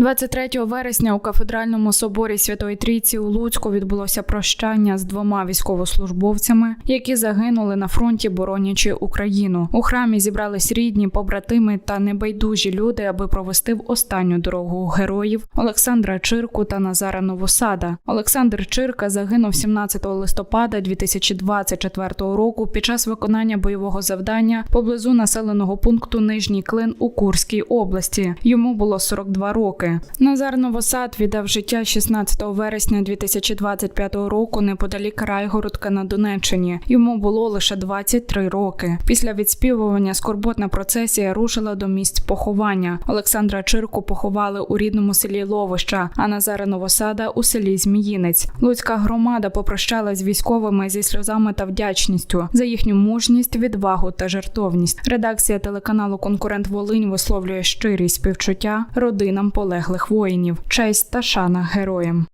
23 вересня у кафедральному соборі Святої Трійці у Луцьку відбулося прощання з двома військовослужбовцями, які загинули на фронті, боронячи Україну. У храмі зібрались рідні, побратими та небайдужі люди, аби провести в останню дорогу героїв Олександра Чирку та Назара Новосада. Олександр Чирка загинув 17 листопада 2024 року під час виконання бойового завдання поблизу населеного пункту Нижній Клин у Курській області. Йому було 42 роки. Назар Новосад віддав життя 16 вересня 2025 року неподалік Райгородка на Донеччині. Йому було лише 23 роки. Після відспівування скорботна процесія рушила до місць поховання. Олександра Чирку поховали у рідному селі Ловища, а Назара Новосада у селі Зміїнець. Луцька громада попрощалась з військовими зі сльозами та вдячністю за їхню мужність, відвагу та жертовність. Редакція телеканалу Конкурент Волинь висловлює щирість співчуття родинам полеглих воїнів, честь та шана героям.